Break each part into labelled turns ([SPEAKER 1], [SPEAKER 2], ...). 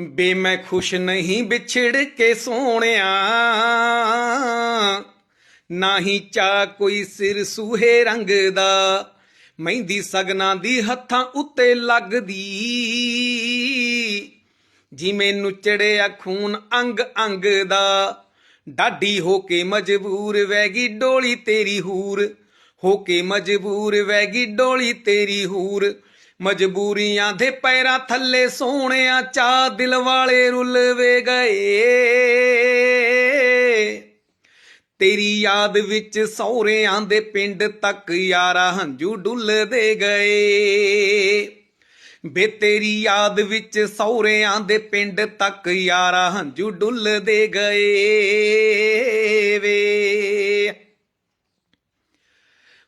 [SPEAKER 1] ਬੇ ਮੈਂ ਖੁਸ਼ ਨਹੀਂ ਵਿਛੜ ਕੇ ਸੋਹਣਿਆ। ਨਾਹੀ ਚਾ ਕੋਈ ਸਿਰ ਸੂਹੇ ਰੰਗ ਦਾ, ਮਹਿੰਦੀ ਸਗਨਾਂ ਦੀ ਹੱਥਾਂ ਉੱਤੇ ਲੱਗਦੀ। ਜਿਵੇਂ ਨੁਚੜਿਆ ਖੂਨ ਅੰਗ ਅੰਗ ਦਾ, ਡਾਢੀ ਹੋ ਕੇ ਮਜਬੂਰ ਵੈਗੀ ਡੋਲੀ ਤੇਰੀ ਹੂਰ, ਹੋ ਕੇ ਮਜਬੂਰ ਵੈਗੀ ਡੋਲੀ ਤੇਰੀ ਹੂਰ। ਮਜਬੂਰੀਆਂ ਦੇ ਪੈਰਾਂ ਥੱਲੇ ਸੋਹਣਿਆ ਚਾ ਦਿਲ ਵਾਲੇ ਰੁਲਵੇ ਗਏ। ਤੇਰੀ ਯਾਦ ਵਿੱਚ ਸੌਰਿਆਂ ਦੇ ਪਿੰਡ ਤੱਕ ਯਾਰਾ ਹੰਝੂ ਡੁੱਲਦੇ ਗਏ। ਬੇ ਤੇਰੀ ਯਾਦ ਵਿੱਚ ਸੌਰਿਆਂ ਦੇ ਪਿੰਡ ਤੱਕ ਯਾਰਾ ਹੰਝੂ ਡੁੱਲਦੇ ਗਏ।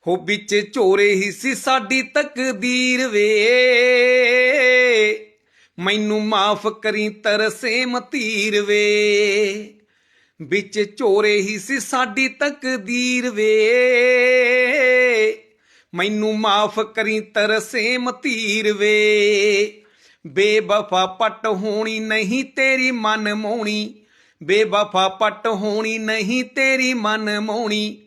[SPEAKER 1] ਹੋ ਵਿੱਚ ਝੋਰੇ ਹੀ ਸੀ ਸਾਡੀ ਤਕਦੀਰ ਵੇ। ਮੈਨੂੰ ਮਾਫ ਕਰੀ ਤਰਸੇ ਮਤੀਰ ਵੇ। ਵਿੱਚ ਝੋਰੇ ਹੀ ਸੀ ਸਾਡੀ ਤਕਦੀਰ ਵੇ। ਮੈਨੂੰ ਮਾਫ ਕਰੀ ਤਰਸੇ ਮਤੀਰ ਵੇ। ਬੇਵਫਾ ਪਟ ਹੋਣੀ ਨਹੀਂ ਤੇਰੀ ਮਨ ਮੋਣੀ। ਬੇਵਫਾ ਪਟ ਹੋਣੀ ਨਹੀਂ ਤੇਰੀ ਮਨ ਮੋਣੀ।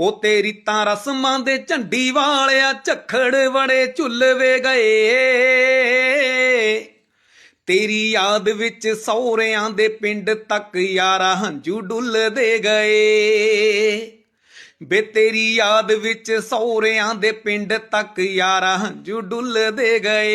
[SPEAKER 1] ਉਹ ਤੇਰੀ ਤਾਂ ਰਸਮਾਂ ਦੇ ਝੰਡੀ ਵਾਲਿਆ ਝਖੜ ਬੜੇ ਝੁੱਲਵੇ ਗਏ। ਤੇਰੀ ਯਾਦ ਵਿੱਚ ਸੌਰਿਆਂ ਦੇ ਪਿੰਡ ਤੱਕ ਯਾਰਾ ਹੰਝੂ ਡੁੱਲਦੇ ਗਏ। ਬੇ ਤੇਰੀ ਯਾਦ ਵਿੱਚ ਸੌਰਿਆਂ ਦੇ ਪਿੰਡ ਤੱਕ ਯਾਰਾ ਹੰਝੂ ਡੁੱਲਦੇ ਗਏ।